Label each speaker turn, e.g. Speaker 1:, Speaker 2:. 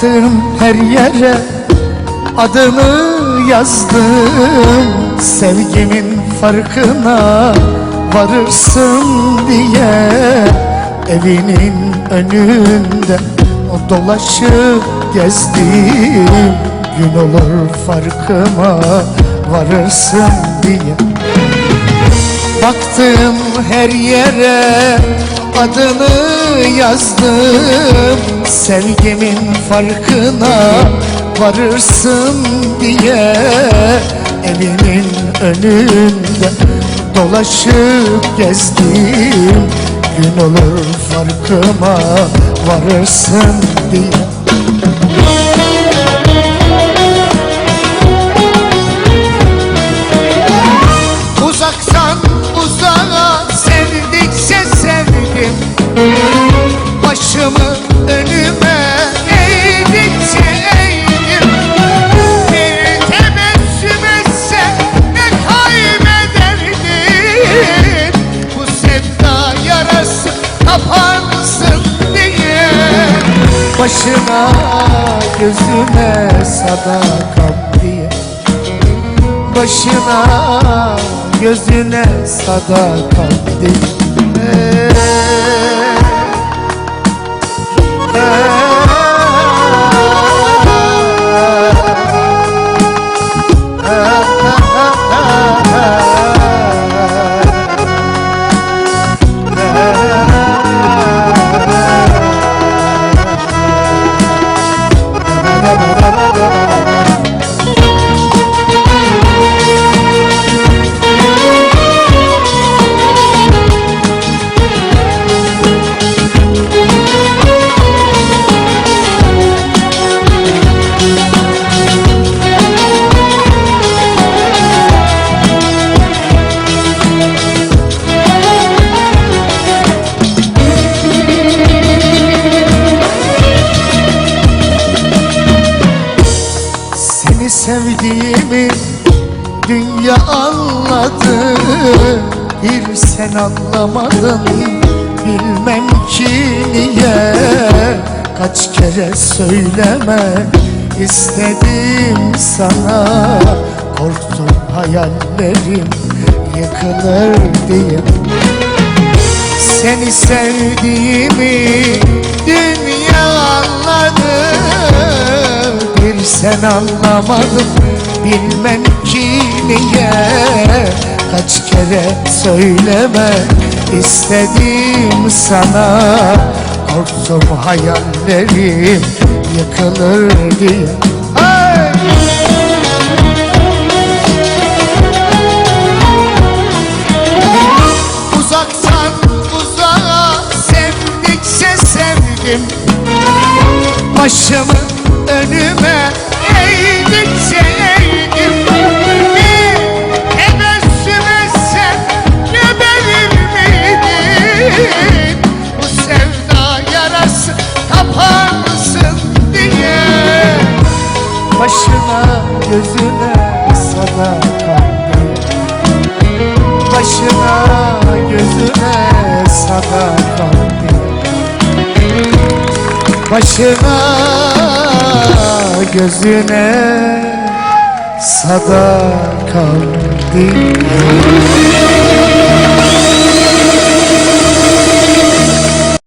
Speaker 1: Baktığım her yere adını yazdım. Sevgimin farkına varırsın diye Evinin önünde o dolaşıp gezdim. Gün olur farkıma varırsın diye. Baktım her yere adını yazdım Sevgimin farkına varırsın diye Evimin önünde dolaşıp gezdim. Gün olur farkıma varırsın diye. Başımı Başına gözüme sadakam diye. Başına gözüne sadakat diye Seni sevdiğimi dünya anladı. Bir sen anlamadın bilmem ki niye. Kaç kere söyleme istedim sana. Korktum hayallerim yıkılır diye. Seni sevdiğimi dünya anladı sen anlamadın bilmem ki niye. Kaç kere söyleme istedim sana. Korktum hayallerim yıkılır diye. Hey! Uzaktan uzağa sevdikçe sevdim. Başımı önüme eğdikçe eğdim Bir tebessüm etsen geberir miydin Bu sevda yarası kapansın diye. Başına gözüne sadakat başına gözüne sadakat Başına gözüne sadakat